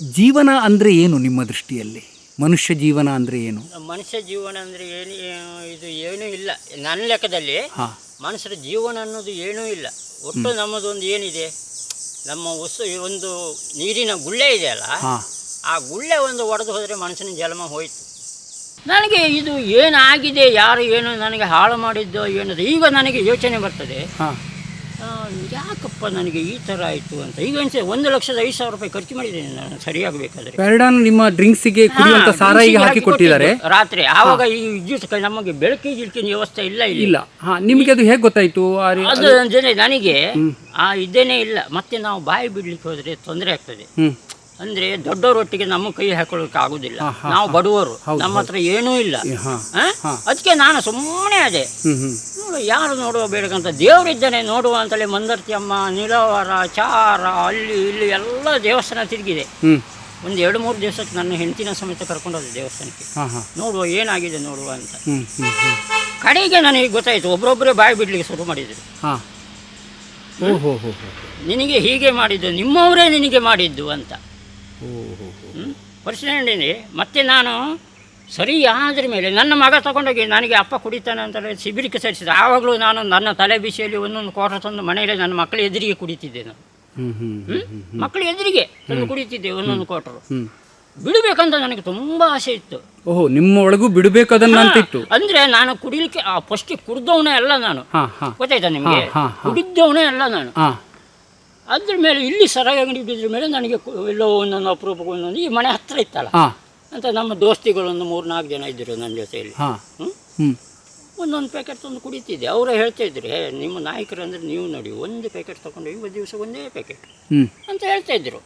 ಜೀವನ ಅಂದರೆ ಏನು ನಿಮ್ಮ ದೃಷ್ಟಿಯಲ್ಲಿ? ಮನುಷ್ಯ ಜೀವನ ಅಂದರೆ ಏನು? ಮನುಷ್ಯ ಜೀವನ ಅಂದರೆ ಏನು ಇದು ಏನೂ ಇಲ್ಲ. ನನ್ನ ಲೆಕ್ಕದಲ್ಲಿ ಹಾಂ. ಮನುಷ್ಯರ ಜೀವನ ಅನ್ನೋದು ಏನೂ ಇಲ್ಲ. ಒಟ್ಟು ನಮ್ಮದೊಂದು ಏನಿದೆ? ನಮ್ಮ ವಸ್ತು ಒಂದು ನೀರಿನ ಗುಳ್ಳೆ ಇದೆ ಅಲ್ಲ? ಆ ಗುಳ್ಳೆ ಒಂದು ಒಡೆದು ಹೋದರೆ ಮನುಷ್ಯನ ಜನ್ಮ ಹೋಯಿತು. ನನಗೆ ಇದು ಏನಾಗಿದೆ ಯಾರು ಏನು ನನಗೆ ಹಾಳು ಮಾಡಿದ್ದೋ ಏನದು? ಈಗ ನನಗೆ ಯೋಚನೆ ಬರ್ತದೆ. ಯಾಕಪ್ಪ ನನಗೆ ಈ ಥರ ಆಯಿತು ಅಂತ? ಈಗ ಅನ್ಸ ಒಂದು ಲಕ್ಷದ ಐದು ಸಾವಿರ ರೂಪಾಯಿ ಖರ್ಚು ಮಾಡಿದ್ದೇನೆ ನಾನು ಸರಿಯಾಗಬೇಕಾದ್ರೆ. ಪ್ಯಾರಡಾನ್ ನಿಮ್ಮ ಡ್ರಿಂಕ್ಸಿಗೆ ಕುಡಿಯುವಂತ ಸಾರ ಸಾರಾಯಿಗೆ ಹಾಕಿ ಕೊಟ್ಟಿದ್ದಾರೆ. ರಾತ್ರಿ ಆವಾಗ ಈ ವಿದ್ಯುತ್ ನಮಗೆ ಬೆಳಕಿಗೆ ಗಿಲ್ಕಿನ ವ್ಯವಸ್ಥೆ ಇಲ್ಲ ಇಲ್ಲಿ. ಹಾಂ ನಿಮಗೆ ಅದು ಹೇಗೆ ಗೊತ್ತಾಯಿತು? ಆ ರೀ- ಅದು ಅಂದರೆ ನನಗೆ ಆ ಇದ್ದೇನೆ ಇಲ್ಲ. ಮತ್ತೆ ನಾವು ಬಾಯಿ ಬಿಡ್ಲಿಕ್ಕೆ ಹೋದರೆ ತೊಂದರೆ ಆಗ್ತದೆ. ಹ್ಞೂ ಅಂದ್ರೆ ದೊಡ್ಡವರೊಟ್ಟಿಗೆ ನಮ್ಮ ಕೈ ಹಾಕೊಳ್ಳೋಕೆ ಆಗುದಿಲ್ಲ. ನಾವು ಬಡವರು. ನಮ್ಮ ಹತ್ರ ಏನೂ ಇಲ್ಲ. ಹಾಂ? ಅದಕ್ಕೆ ನಾನು ಸುಮ್ಮನೆ ಅದೇ. ಯಾರು ನೋಡುವ ಬೇಡಕ್ಕಂತ ದೇವರಿದ್ದಾನೆ ನೋಡುವ ಅಂತಲೇ ಮಂದರ್ತಿ ಅಮ್ಮ ನಿಲವರ ಚಾರ ಅಲ್ಲಿ ಇಲ್ಲಿ ಎಲ್ಲ ದೇವಸ್ಥಾನ ತಿರುಗಿದೆ. ಒಂದು ಎರಡು ಮೂರು ದಿವಸಕ್ಕೆ ನನ್ನ ಹೆಂಡತಿನ ಸಮೇತ ಕರ್ಕೊಂಡೋದೆ ದೇವಸ್ಥಾನಕ್ಕೆ. ನೋಡುವ ಏನಾಗಿದೆ ನೋಡುವ ಅಂತ. ಕಡೆಗೆ ನನಗೆ ಗೊತ್ತಾಯಿತು ಒಬ್ಬರೊಬ್ಬರೇ ಬಾಯಿ ಬಿಡ್ಲಿಕ್ಕೆ ಶುರು ಮಾಡಿದರು. ನಿನಗೆ ಹೀಗೆ ಮಾಡಿದ್ದು ನಿಮ್ಮವರೇ ನಿನಗೆ ಮಾಡಿದ್ದು ಅಂತ? ಪರಿಶೀಲನೆ ಮತ್ತೆ ನಾನು ಸರಿ ಆದ್ರ ಮೇಲೆ ನನ್ನ ಮಗ ತಗೊಂಡೋಗಿ ನನಗೆ ಅಪ್ಪ ಕುಡಿತಾನೆ ಅಂತ ಹೇಳಿ ಶಿಬಿರಕ್ಕೆ ಸೇರಿಸಿದ ಆವಾಗಲೂ ನಾನು ನನ್ನ ತಲೆ ಬಿಸಿಯಲ್ಲಿ ಒಂದೊಂದು ಕೋಟ ತಂದು ಮನೆಯಲ್ಲೇ ನನ್ನ ಮಕ್ಕಳು ಎದುರಿಗೆ ಕುಡಿತಿದ್ದೆ ನಾನು? ಮಕ್ಕಳ ಎದುರಿಗೆ ತಂದು ಕುಡಿತಿದ್ದೆ ಒಂದೊಂದು ಕೋಟರು. ಬಿಡಬೇಕಂತ ನನಗೆ ತುಂಬ ಆಸೆ ಇತ್ತು. ಓಹೋ ನಿಮ್ಮ ಒಳಗೂ ಬಿಡಬೇಕು ಅಂದ್ರೆ ಅಂತಿತ್ತು ಅಂದರೆ ನಾನು ಕುಡಿಲಿಕ್ಕೆ ಆ ಫಸ್ಟ್ ಕುಡ್ದವನೇ ಅಲ್ಲ ನಾನು. ಗೊತ್ತಾಯ್ತಾ ನಿಮಗೆ. ಕುಡಿದ್ದವನೇ ಅಲ್ಲ ನಾನು. ಅದ್ರ ಮೇಲೆ ಇಲ್ಲಿ ಸರಾಗಿ ಅಂಗಡಿ ಮೇಲೆ ನನಗೆ ಎಲ್ಲೋ ಒಂದೊಂದು ಅಪರೂಪಕ್ಕೆ ಒಂದೊಂದು ಈ ಮನೆ ಹತ್ತಿರ ಇತ್ತಲ್ಲ. ಅಂತ ನಮ್ಮ ದೋಸ್ತಿಗಳೊಂದು ಮೂರು ನಾಲ್ಕು ಜನ ಇದ್ದರು ನನ್ನ ಜೊತೆಯಲ್ಲಿ. ಹಾಂ. ಹ್ಮ್? ಹ್ಞೂ ಒಂದೊಂದು ಪ್ಯಾಕೆಟ್ ತಂದು ಕುಡಿತಿದ್ದೆ. ಅವರೇ ಹೇಳ್ತಾ ಇದ್ರು "ಹೇ, ನಿಮ್ಮ ನಾಯಕರು ಅಂದರೆ ನೀವು ನೋಡಿ ಒಂದು ಪ್ಯಾಕೆಟ್ ತೊಗೊಂಡು ಇವತ್ತು ದಿವಸ ಒಂದೇ ಪ್ಯಾಕೆಟ್ ಅಂತ ಹೇಳ್ತಾ ಇದ್ರು.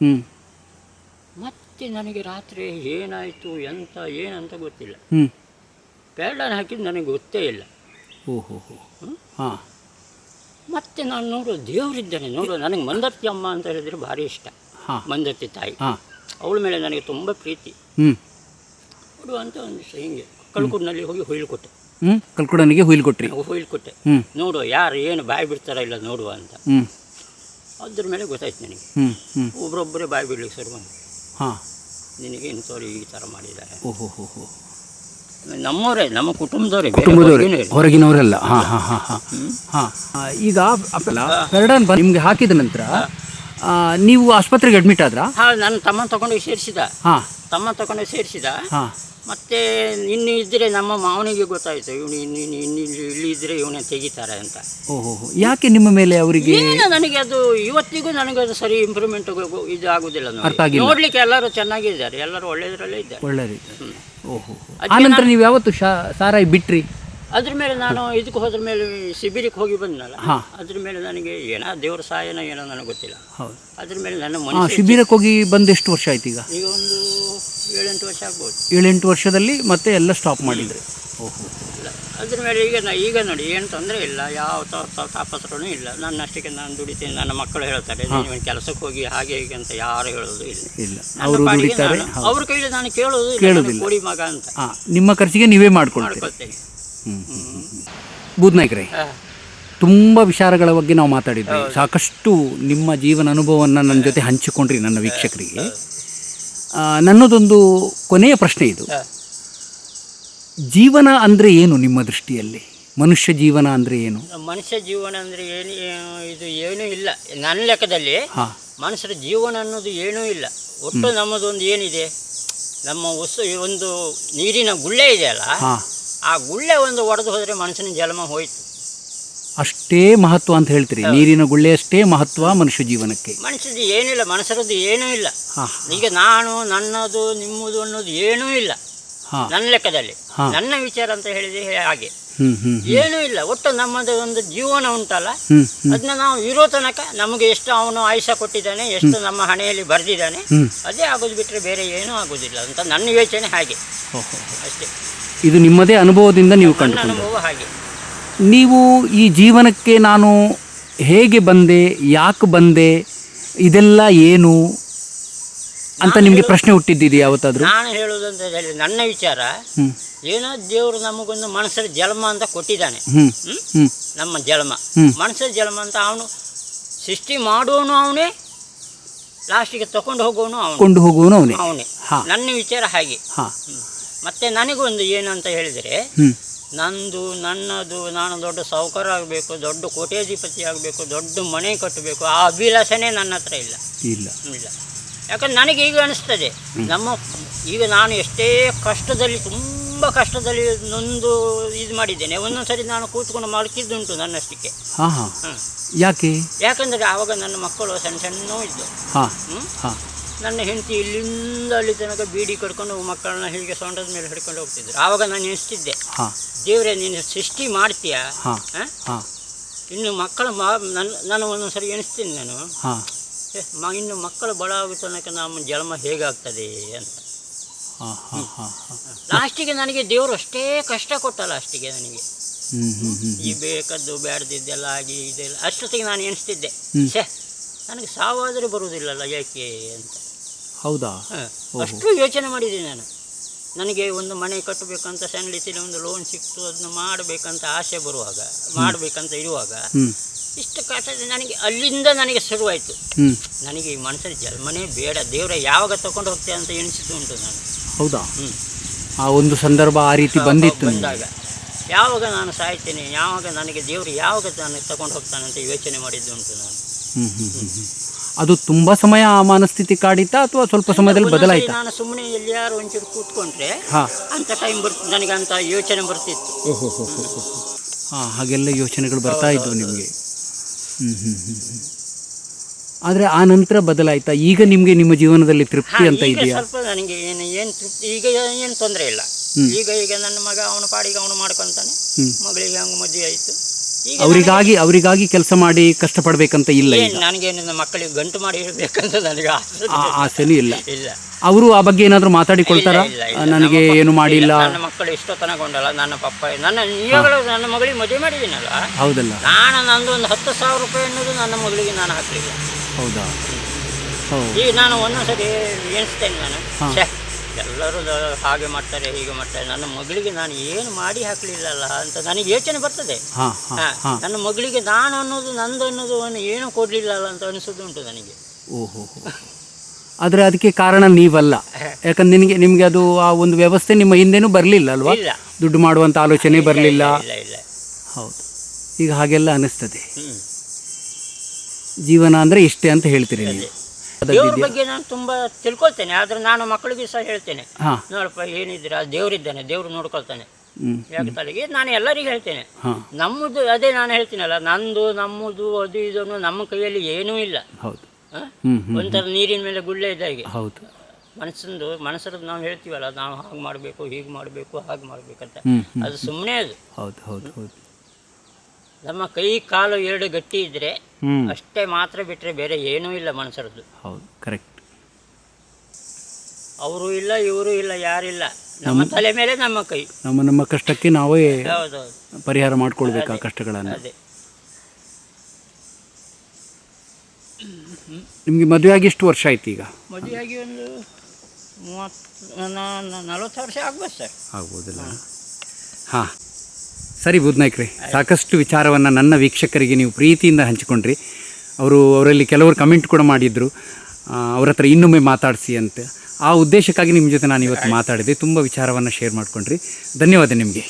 ಮತ್ತೆ ನನಗೆ ರಾತ್ರಿ ಏನಾಯಿತು ಎಂತ ಏನಂತ ಗೊತ್ತಿಲ್ಲ. ಪ್ಯಾರಡಾನ್ ಹಾಕಿದ್ದು ನನಗೆ ಗೊತ್ತೇ ಇಲ್ಲ. ಓಹೋ ಹೋ. ಮತ್ತೆ ನಾನು ನೋಡು ದೇವರಿದ್ದಾನೆ ನೋಡು ನನಗೆ ಮಂದತ್ತಿ ಅಮ್ಮ ಅಂತ ಹೇಳಿದರೆ ಭಾರಿ ಇಷ್ಟ. ಮಂದತ್ತಿ ಮಂದರ್ತಿ ತಾಯಿ. ಅವಳ ಮೇಲೆ ನನಗೆ ತುಂಬ ಪ್ರೀತಿ. ನೋಡು ಅಂತ ಒಂದು ಹಿಂಗೆ. ಕಳ್ಕೂರಿನಲ್ಲಿ ಹೋಗಿ ಹೊಯ್ಲು ಕೊಟ್ಟೆ. ಹ್ಞೂ ಕಲ್ಕುಡನಿಗೆ ಹುಯಿಲ್ ಕೊಟ್ರಿ. ಹೊಯ್ಲು ಕೊಟ್ಟೆ. ಹ್ಞೂ ನೋಡು ಯಾರು ಏನು ಬಾಯಿ ಬಿಡ್ತಾರ ಇಲ್ಲ ನೋಡುವ ಅಂತ. ಹ್ಞೂ ಅದ್ರ ಮೇಲೆ ಗೊತ್ತಾಯ್ತು ನನಗೆ. ಹ್ಞೂ ಹ್ಞೂ ಒಬ್ಬರೊಬ್ಬರೇ ಬಾಯಿ ಬಿಡ್ಲಿಕ್ಕೆ ಸರ್ ಬಂದು ಹಾಂ. ನಿನಗೆ ಇಂಥವ್ರು ಈ ಥರ ಮಾಡಿದ್ದಾರೆ? ಓಹೋ ಹೋ ಹೋ ನಮ್ಮವರೇ ನಮ್ಮ ಕುಟುಂಬದವರೇ ಕುಟುಂಬದವರು. ಹೊರಗಿನವರೆಲ್ಲ. ಹಾಂ ಹಾಂ ಹಾಂ ಹಾಂ. ಹಾಂ. ಈಗ ಅಪ್ಪಲ್ಲ ಬಂದು ನಿಮಗೆ ಹಾಕಿದ ನಂತರ ನೀವು ಆಸ್ಪತ್ರೆಗೆ ಅಡ್ಮಿಟ್ ಆದ್ರಾ? ಹಾಂ ನನ್ನ ತಮ್ಮ ತಗೊಂಡೋಗಿ ಸೇರಿಸಿದ. ಹಾಂ. ತಮ್ಮ ತಗೊಂಡು ಸೇರಿಸಿದ. ಹಾಂ. ಮತ್ತೆ ಇನ್ನು ಇದ್ದರೆ ನಮ್ಮ ಮಾವನಿಗೆ ಗೊತ್ತಾಯ್ತು ಇವನು ಇನ್ನು ಇನ್ನು ಇನ್ನು ಇಲ್ಲಿ ಇದ್ರೆ ಇದ್ದರೆ ಇವನೇ ತೆಗಿತಾರೆ ಅಂತ ಯಾಕೆ ನಿಮ್ಮ ಮೇಲೆ ಅವರಿಗೆ ಏನು ನನಗೆ ಅದು ಇವತ್ತಿಗೂ ನನಗೆ ಅದು ಸರಿ ಇಂಪ್ರೂವ್ಮೆಂಟ್ ಇದು ಆಗುದಿಲ್ಲ ನೋಡಿ. ಅರ್ಥ ಆಗಿಲ್ಲ. ನೋಡ್ಲಿಕ್ಕೆ ಎಲ್ಲರೂ ಚೆನ್ನಾಗಿದ್ದಾರೆ ಎಲ್ಲರೂ ಒಳ್ಳೆಯದರಲ್ಲೇ ಇದ್ದಾರೆ ಒಳ್ಳೆ ರೀತಿ ಓಹೋ. ಆನಂತರ ನೀವು ಯಾವತ್ತು ಶಾ ಸಾರಾಯಿ ಬಿಟ್ರಿ ಅದ್ರ ಮೇಲೆ ನಾನು ಇದಕ್ಕೆ ಹೋದ್ರ ಮೇಲೆ ಶಿಬಿರಕ್ಕೆ ಹೋಗಿ ಬಂದನಲ್ಲ. ಅದ್ರ ಮೇಲೆ ನನಗೆ ಏನೋ ದೇವ್ರ ಸಹಾಯನ ಏನೋ ನನಗೆ ಗೊತ್ತಿಲ್ಲ. ಅದ್ರ ಮೇಲೆ ನನ್ನ ಶಿಬಿರಕ್ಕೆ ಹೋಗಿ ಬಂದು ಎಷ್ಟು ವರ್ಷ ಆಯ್ತು ಈಗ? ಈಗ ಒಂದು ಏಳೆಂಟು ವರ್ಷ ಆಗ್ಬೋದು. ಏಳೆಂಟು ವರ್ಷದಲ್ಲಿ ಮತ್ತೆ ಎಲ್ಲ ಸ್ಟಾಪ್ ಮಾಡಿದ್ರಿ. ಓಹೋ. ಅದ್ರ ಮೇಲೆ ಈಗ ನಾ ಈಗ ನೋಡಿ ಏನು ತೊಂದರೆ ಇಲ್ಲ ಯಾವ ತಾಪತ್ರನೂ ಇಲ್ಲ. ನನ್ನಷ್ಟಕ್ಕೆ ನಾನು ದುಡಿತೀನಿ ನನ್ನ ಮಕ್ಕಳು ಹೇಳ್ತಾರೆ ನೀವು ಕೆಲಸಕ್ಕೆ ಹೋಗಿ ಹಾಗೆ ಹೀಗೆ ಅಂತ ಯಾರು ಹೇಳೋದು ಇಲ್ಲ. ಇಲ್ಲ. ನನ್ನ ಅವರು ದುಡಿತಾರೆ ಅವ್ರ ಕೈಲಿ ನಾನು ಕೇಳೋದು ಕೇಳೋದಿಲ್ಲ. ನನಗೆ ಮಗ ಅಂತ. ನಿಮ್ಮ ಖರ್ಚಿಗೆ ನೀವೇ ಮಾಡ್ಕೊಳ್ತೀನಿ. ಬೂದ್ನಾಯ್ಕರೇ ತುಂಬ ವಿಚಾರಗಳ ಬಗ್ಗೆ ನಾವು ಮಾತಾಡಿದ್ವಿ. ಸಾಕಷ್ಟು ನಿಮ್ಮ ಜೀವನ ಅನುಭವವನ್ನು ನನ್ನ ಜೊತೆ ಹಂಚಿಕೊಂಡ್ರಿ ನನ್ನ ವೀಕ್ಷಕರಿಗೆ. ನನ್ನದೊಂದು ಕೊನೆಯ ಪ್ರಶ್ನೆ ಇದು. ಜೀವನ ಅಂದರೆ ಏನು ನಿಮ್ಮ ದೃಷ್ಟಿಯಲ್ಲಿ? ಮನುಷ್ಯ ಜೀವನ ಅಂದರೆ ಏನು? ಮನುಷ್ಯ ಜೀವನ ಅಂದರೆ ಏನು ಇದು ಏನೂ ಇಲ್ಲ. ನನ್ನ ಲೆಕ್ಕದಲ್ಲಿ ಹಾಂ. ಮನುಷ್ಯರ ಜೀವನ ಅನ್ನೋದು ಏನೂ ಇಲ್ಲ. ಒಟ್ಟು ನಮ್ಮದೊಂದು ಏನಿದೆ? ನಮ್ಮ ಒಂದು ನೀರಿನ ಗುಳ್ಳೆ ಇದೆಯಲ್ಲ ಹಾಂ. ಆ ಗುಳ್ಳೆ ಒಂದು ಒಡೆದು ಹೋದರೆ ಮನುಷ್ಯನ ಜನ್ಮ ಹೋಯಿತು. ಅಷ್ಟೇ ಮಹತ್ವ ಅಂತ ಹೇಳ್ತೀರಿ. ನೀರಿನ ಗುಳ್ಳೆ ಅಷ್ಟೇ ಮಹತ್ವ ಮನುಷ್ಯ ಜೀವನಕ್ಕೆ. ಮನುಷ್ಯದ್ದು ಏನಿಲ್ಲ ಮನುಷ್ಯರದ್ದು ಏನೂ ಇಲ್ಲ. ಈಗ ನಾನು ನನ್ನದು ನಿಮ್ಮದು ಅನ್ನೋದು ಏನೂ ಇಲ್ಲ. ನನ್ನ ಲೆಕ್ಕದಲ್ಲಿ. ನನ್ನ ವಿಚಾರ ಅಂತ ಹೇಳಿದ್ರೆ ಹಾಗೆ. ಏನೂ ಇಲ್ಲ. ಒಟ್ಟು ನಮ್ಮದು ಒಂದು ಜೀವನ ಉಂಟಲ್ಲ. ಅದನ್ನ ನಾವು ಇರೋ ತನಕ ನಮಗೆ ಎಷ್ಟು ಅವನು ಆಯುಷ ಕೊಟ್ಟಿದ್ದಾನೆ ಎಷ್ಟು ನಮ್ಮ ಹಣೆಯಲ್ಲಿ ಬರೆದಿದ್ದಾನೆ ಅದೇ ಆಗೋದು ಬಿಟ್ಟರೆ ಬೇರೆ ಏನೂ ಆಗೋದಿಲ್ಲ ಅಂತ ನನ್ನ ಯೋಚನೆ ಹಾಗೆ. ಅಷ್ಟೇ. ಇದು ನಿಮ್ಮದೇ ಅನುಭವದಿಂದ ನೀವು ಕಂಡುಕೊಂಡು ಅನುಭವ ಹಾಗೆ. ನೀವು ಈ ಜೀವನಕ್ಕೆ ನಾನು ಹೇಗೆ ಬಂದೆ ಯಾಕೆ ಬಂದೆ ಇದೆಲ್ಲ ಏನು? ಅಂತ ನಿಮಗೆ ಪ್ರಶ್ನೆ ಹುಟ್ಟಿದ್ದೀರಿ ಯಾವತ್ತಾದರೂ? ನಾನು ಹೇಳುವುದಂತ ಹೇಳಿ ನನ್ನ ವಿಚಾರ ಏನೋ ದೇವರು ನಮಗೊಂದು ಮನಸ್ಸಲ್ಲಿ ಜನ್ಮ ಅಂತ ಕೊಟ್ಟಿದ್ದಾನೆ. ಹ್ಮ್? ನಮ್ಮ ಜನ್ಮ ಮನಸ್ಸಲ್ಲಿ ಜಲಮ ಜನ್ಮ ಅಂತ ಅವನು ಸೃಷ್ಟಿ ಮಾಡೋನು ಅವನೇ ಲಾಸ್ಟಿಗೆ ತಕೊಂಡು ಹೋಗೋನು ಅವನು. ಕೊಂಡು ಹೋಗುವನು ಅವನೇ. ಅವನೇ. ಹಾ. ನನ್ನ ವಿಚಾರ ಹಾಗೆ. ಹಾಂ. ಮತ್ತೆ ನನಗೊಂದು ಏನಂತ ಹೇಳಿದರೆ ಹೇಳಿದ್ರೆ ನಂದು ನನ್ನದು ನಾನು ದೊಡ್ಡ ಸಾಹುಕಾರ ಆಗಬೇಕು ದೊಡ್ಡ ಕೋಟ್ಯಾಧಿಪತಿ ಆಗಬೇಕು ದೊಡ್ಡ ಮನೆ ಕಟ್ಟಬೇಕು ಆ ಅಭಿಲಾಷನೇ ನನ್ನ ಹತ್ರ ಇಲ್ಲ. ಇಲ್ಲ. ಇಲ್ಲ. ಯಾಕಂದ್ರೆ ನನಗೆ ಈಗ ಅನಿಸ್ತದೆ. ನಮ್ಮ ಈಗ ನಾನು ಎಷ್ಟೇ ಕಷ್ಟದಲ್ಲಿ ತುಂಬ ಕಷ್ಟದಲ್ಲಿ ನೊಂದು ಇದು ಮಾಡಿದ್ದೇನೆ. ಒಂದೊಂದ್ಸರಿ ನಾನು ಕೂತ್ಕೊಂಡು ಮಲಗಿದ್ದುಂಟು ನನ್ನಷ್ಟಕ್ಕೆ. ಯಾಕೆ? ಯಾಕಂದ್ರೆ ಆವಾಗ ನನ್ನ ಮಕ್ಕಳು ಸಣ್ಣ ಸಣ್ಣ ಇದ್ದು? ನನ್ನ ಹೆಂಡತಿ ಇಲ್ಲಿಂದ ಅಲ್ಲಿ ತನಕ ಬೀಡಿ ಕಡ್ಕೊಂಡು ಮಕ್ಕಳನ್ನ ಹೀಗೆ ಸೊಂಟದ ಮೇಲೆ ಹಿಡ್ಕೊಂಡು ಹೋಗ್ತಿದ್ರು. ಆವಾಗ ನಾನು ಎಣಿಸ್ತಿದ್ದೆ. ದೇವ್ರೆ ನೀನು ಸೃಷ್ಟಿ ಮಾಡ್ತೀಯಾ? ಇನ್ನು ಮಕ್ಕಳ ನನ್ನ ನಾನು ಒಂದೊಂದು ಸರಿ ಎಣಿಸ್ತೀನಿ ನಾನು. ಇನ್ನು ಮಕ್ಕಳು ಬಡ ಆಗೋ ತನಕ ನಮ್ಮ ಜನ್ಮ ಹೇಗಾಗ್ತದೆ ಅಂತ. ಲಾಸ್ಟಿಗೆ ನನಗೆ ದೇವರು ಅಷ್ಟೇ ಕಷ್ಟ ಕೊಟ್ಟ ಲಾಸ್ಟಿಗೆ ನನಗೆ. ಈ ಬೇಕದ್ದು ಬೇಡದಿದ್ದೆಲ್ಲ ಆಗಿ ಇದೆಲ್ಲ ಅಷ್ಟೊತ್ತಿಗೆ ನಾನು ಎಣಿಸ್ತಿದ್ದೆ. ಸೆ ನನಗೆ ಸಾವಾದರೂ ಬರುವುದಿಲ್ಲಲ್ಲ ಯಾಕೆ ಅಂತ. ಹೌದಾ? ಅಷ್ಟು ಯೋಚನೆ ಮಾಡಿದ್ದೀನಿ ನಾನು. ನನಗೆ ಒಂದು ಮನೆ ಕಟ್ಟಬೇಕಂತ ಸಣ್ಣ ಒಂದು ಲೋನ್ ಸಿಕ್ತು ಅದನ್ನು ಮಾಡಬೇಕಂತ ಆಸೆ ಬರುವಾಗ ಮಾಡಬೇಕಂತ ಇರುವಾಗ ಇಷ್ಟು ಕಷ್ಟ ನನಗೆ ಅಲ್ಲಿಂದ ನನಗೆ ಶುರುವಾಯಿತು. ನನಗೆ ಈ ಮನಸ್ಸಲ್ಲಿ ಜನ್ಮನೇ ಬೇಡ. ದೇವರ ಯಾವಾಗ ತಗೊಂಡು ಹೋಗ್ತೇನೆ ಅಂತ ಎಣಿಸಿದ್ದು ಉಂಟು ನಾನು. ಹೌದಾ? ಹ್ಞೂ ಆ ಒಂದು ಸಂದರ್ಭ ಆ ರೀತಿ ಬಂದಿತ್ತು. ಬಂದಾಗ. ಯಾವಾಗ ನಾನು ಸಾಯ್ತೇನೆ ಯಾವಾಗ ನನಗೆ ದೇವರು ಯಾವಾಗ ನಾನು ತಗೊಂಡು ಹೋಗ್ತಾನೆ ಅಂತ ಯೋಚನೆ ಮಾಡಿದ್ದು ಉಂಟು ನಾನು. ಅದು ತುಂಬ ಸಮಯ ಆ ಮನಸ್ಥಿತಿ ಕಾಡಿತಾ ಅಥವಾ ಸ್ವಲ್ಪ ಸಮಯದಲ್ಲಿ ಬದಲಾಯಿತು? ನಾನು ಸುಮ್ಮನೆ ಎಲ್ಲಿಯಾರು ಒಂಚೂರು ಕೂತ್ಕೊಂಡ್ರೆ ಹಾ. ಅಂತ ಟೈಮ್ ಬರ್ತ ನನಗೆ ಅಂತ ಯೋಚನೆ ಬರ್ತಿತ್ತು. ಹಾ ಹಾಗೆಲ್ಲ ಯೋಚನೆಗಳು ಬರ್ತಾ ಇದ್ವು ನಿಮಗೆ. ಆದ್ರೆ ಆ ನಂತರ ಬದಲಾಯ್ತಾ? ಈಗ ನಿಮಗೆ ನಿಮ್ಮ ಜೀವನದಲ್ಲಿ ತೃಪ್ತಿ ಅಂತ ಈಗ ಇದೆಯಾ? ಸ್ವಲ್ಪ ನನಗೆ ಏನು ಏನು ತೃಪ್ತಿ ಈಗ ಏನು ತೊಂದರೆ ಇಲ್ಲ. ಈಗ ಈಗ ನನ್ನ ಮಗ ಅವನು ಪಾಡಿಗೆ ಅವನು ಮಾಡ್ಕೊಂತಾನೆ. ಮಗಳಿಗೆ ಹಂಗೆ ಮದುವೆ ಆಯಿತು. ಅವರಿಗಾಗಿ ಅವರಿಗಾಗಿ ಕೆಲಸ ಮಾಡಿ ಕಷ್ಟಪಡಬೇಕಂತ ಇಲ್ಲ ಈಗ. ಏನು ನನಗೆ ನನ್ನ ಮಕ್ಕಳಿಗೆ ಗಂಟು ಮಾಡಿ ಇಡಬೇಕಂತ ನನಗೆ ಆಸೆ. ಆ ಆಸೆನೂ ಇಲ್ಲ. ಇಲ್ಲ. ಅವರು ಆ ಬಗ್ಗೆ ಏನಾದರೂ ಮಾತಾಡಿಕೊಳ್ತಾರ? ಇಲ್ಲ, ಇಲ್ಲ, ಇಲ್ಲ. ನನಗೆ ನಮ್ಮ ಏನು ಪಪ್ಪ- ಮಾಡಿಲ್ಲ. ಇಲ್ಲ, ನನ್ನ ಮಕ್ಕಳು ಇಷ್ಟೋ ತನಗೊಂಡಲ್ಲ ನನ್ನ ಪಪ್ಪ. ನನ್ನ ನನ್ನ ಮಗಳಿಗೆ ಮದುವೆ ಮಾಡಿದ್ದೀನಲ್ಲ. ಹೌದಲ್ಲ. ನಾನು ನಂದು ಒಂದು ಹತ್ತು ಸಾವಿರ ರೂಪಾಯಿ ಅನ್ನೋದು ನನ್ನ ಮಗಳಿಗೆ ನಾನು ಹಾಕಲಿಲ್ಲ. ಹೌದಾ? ಹೌದು. ಈಗ ನಾನು ಒಂದೊಂದ್ಸರಿ ಎಣಿಸ್ತೇನೆ ನಾನು. ಛೇ ಎಲ್ಲರೂ ಹಾಗೆ ಮಾಡ್ತಾರೆ ಹೀಗೆ ಮಾಡ್ತಾರೆ. ನನ್ನ ಮಗಳಿಗೆ ನಾನು ಏನು ಮಾಡಿ ಹಾಕಲಿಲ್ಲಲ್ಲ ಅಂತ ನನಗೆ ಯೋಚನೆ ಬರ್ತದೆ. ನನ್ನ ಮಗಳಿಗೆ ನಾನು ಅನ್ನೋದು ನಂದು ಅನ್ನೋದು ಏನು ಕೊಡಲಿಲ್ಲಲ್ಲ ಅಂತ ಅನಿಸೋದು ಉಂಟು ನನಗೆ. ಓಹೋ ಆದರೆ ಅದಕ್ಕೆ ಕಾರಣ ನೀವಲ್ಲ. ಯಾಕಂದ್ರೆ ನಿನಗೆ ನಿಮಗೆ ಅದು ಆ ಒಂದು ವ್ಯವಸ್ಥೆ ನಿಮ್ಮ ಹಿಂದೆನೂ ಬರಲಿಲ್ಲ ಅಲ್ವಾ? ದುಡ್ಡು ಮಾಡುವಂಥ ಆಲೋಚನೆ ಬರಲಿಲ್ಲ. ಹೌದು. ಈಗ ಹಾಗೆಲ್ಲ ಅನಿಸ್ತದೆ. ಜೀವನ ಅಂದರೆ ಇಷ್ಟೇ ಅಂತ ಹೇಳ್ತೀರಿ ನೀವು. ದೇವ್ರ ಬಗ್ಗೆ ನಾನು ತುಂಬಾ ತಿಳ್ಕೊಳ್ತೇನೆ ಆದ್ರೆ ನಾನು ಮಕ್ಕಳಿಗೆ ಸಹ ಹೇಳ್ತೇನೆ. ನೋಡಪ್ಪ ಏನಿದ್ರೆ ಆ ದೇವರಿದ್ದಾನೆ ದೇವ್ರು ನೋಡ್ಕೊಳ್ತಾನೆ. ಯಾಕೆ ತಲೆಗೆ ನಾನು ಎಲ್ಲರಿಗೂ ಹೇಳ್ತೇನೆ. ನಮ್ಮದು ಅದೇ ನಾನು ಹೇಳ್ತೀನಲ್ಲ ನಂದು ನಮ್ಮದು ಅದು ಇದನ್ನು ನಮ್ಮ ಕೈಯಲ್ಲಿ ಏನೂ ಇಲ್ಲ. ಹೌದು. ಒಂಥರ ನೀರಿನ ಮೇಲೆ ಗುಳ್ಳೆ ಇದ್ದಾಗೆ ಹೌದು. ಮನಸ್ಸಂದು ಮನಸ್ಸರದ್ದು ನಾವು ಹೇಳ್ತೀವಲ್ಲ ನಾವು ಹಾಗೆ ಮಾಡಬೇಕು ಹೀಗೆ ಮಾಡಬೇಕು ಹಾಗೆ ಮಾಡಬೇಕಂತ. ಅದು ಸುಮ್ಮನೆ ಅದು. ನಮ್ಮ ಕೈ ಕಾಲು ಎರಡು ಗಟ್ಟಿ ಇದ್ದರೆ ಹ್ಞೂ ಅಷ್ಟೇ ಮಾತ್ರ ಬಿಟ್ಟರೆ ಬೇರೆ ಏನೂ ಇಲ್ಲ ಮನುಷ್ಯರದ್ದು ಹೌದು ಕರೆಕ್ಟ್ ಅವರು ಇಲ್ಲ ಇವರು ಇಲ್ಲ ಯಾರಿಲ್ಲ. ನಮ್ಮ ತಲೆ ಮೇಲೆ ನಮ್ಮ ಕೈ. ನಮ್ಮ ನಮ್ಮ ಕಷ್ಟಕ್ಕೆ ನಾವೇ ಹೌದೌದು ಪರಿಹಾರ ಮಾಡ್ಕೊಳ್ಬೇಕು ಆ ಕಷ್ಟಗಳನ್ನು. ಅದೇ. ನಿಮಗೆ ಮದುವೆ ಆಗಿ ಎಷ್ಟು ವರ್ಷ ಆಯ್ತು ಈಗ? ಮದುವೆಯಾಗಿ ಒಂದು ಮೂವತ್ತು ನಲವತ್ತು ವರ್ಷ ಆಗ್ಬೋದು ಸರ್. ಆಗ್ಬೋದಿಲ್ಲ. ಹಾಂ. ಸರಿ ಬುದ್ನಾಯ್ಕ್ರಿ ಸಾಕಷ್ಟು ವಿಚಾರವನ್ನು ನನ್ನ ವೀಕ್ಷಕರಿಗೆ ನೀವು ಪ್ರೀತಿಯಿಂದ ಹಂಚಿಕೊಂಡ್ರಿ. ಅವರು ಅವರಲ್ಲಿ ಕೆಲವರು ಕಮೆಂಟ್ ಕೂಡ ಮಾಡಿದ್ರು. ಅವ್ರ ಹತ್ರ ಇನ್ನೊಮ್ಮೆ ಮಾತಾಡಿಸಿ ಅಂತ. ಆ ಉದ್ದೇಶಕ್ಕಾಗಿ ನಿಮ್ಮ ಜೊತೆ ನಾನು ಇವತ್ತು ಮಾತಾಡಿದೆ. ತುಂಬ ವಿಚಾರವನ್ನು ಶೇರ್ ಮಾಡ್ಕೊಂಡ್ರಿ. ಧನ್ಯವಾದ ನಿಮಗೆ.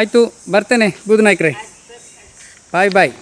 ಆಯಿತು, ಬರ್ತೇನೆ ಬುದ್ನಾಯ್ಕ್ರೆ ಬಾಯ್ ಬಾಯ್